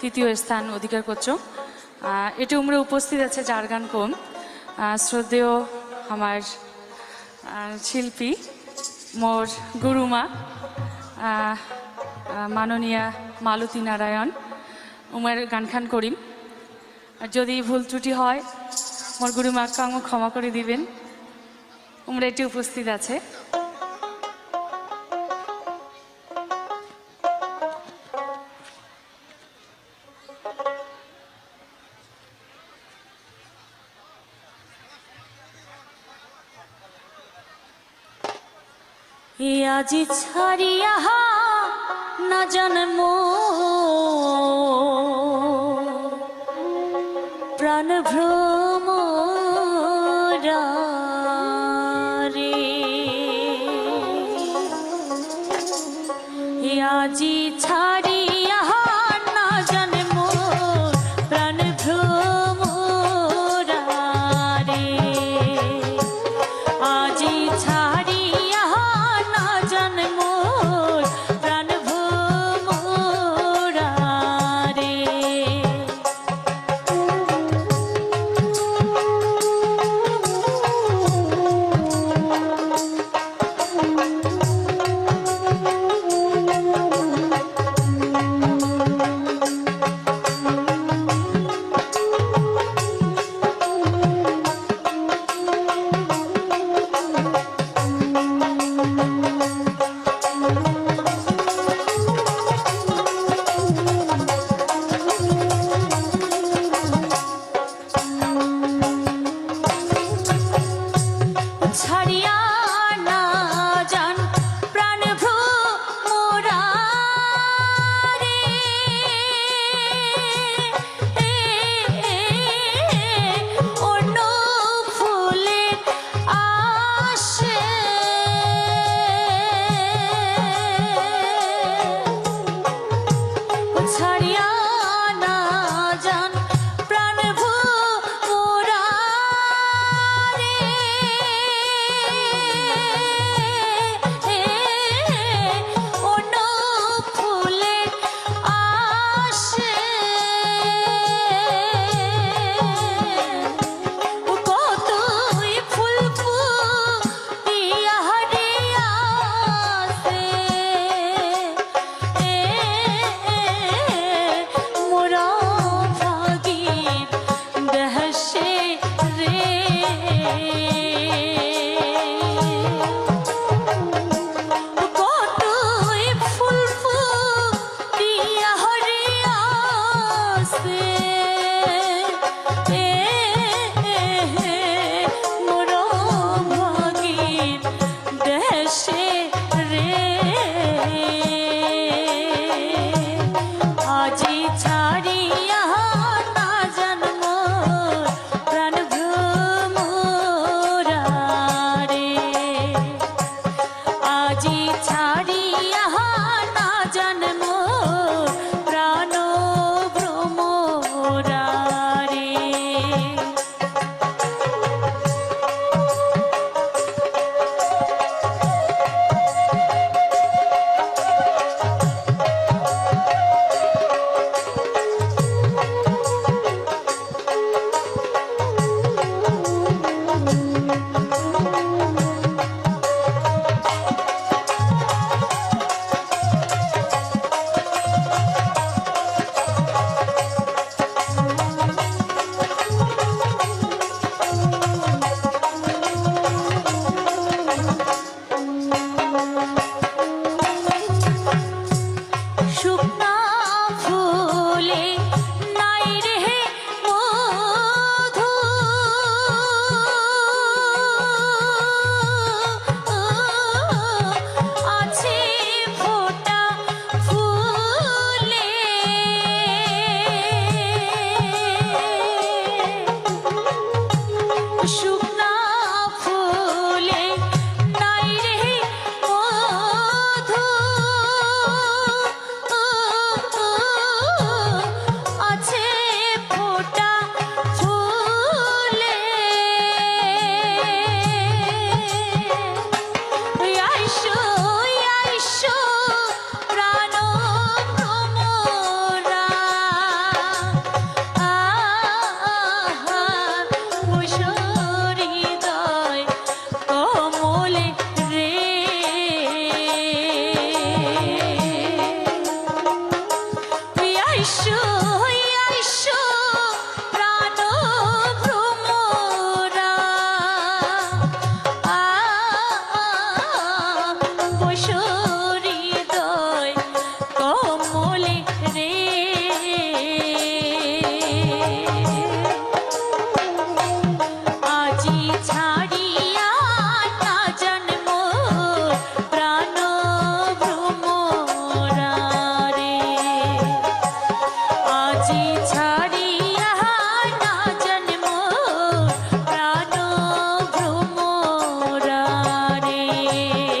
তৃতীয় স্থান অধিকার করছ। এটি উমরে উপস্থিত আছে যার গান কম শ্রদ্ধেয় আমার শিল্পী, মোর গুরুমা মাননীয়া মালতী নারায়ণ উমের গান খান করিম। আর যদি ভুল ত্রুটি হয়, মোর গুরুমাকে আমাকে ক্ষমা করে দিবেন। উমরা এটি উপস্থিত আছে। আজি ছাড়িয়া না জন্ম। প্রাণ ভ্রম আজি ছাড়িয়া ছাড়িয়া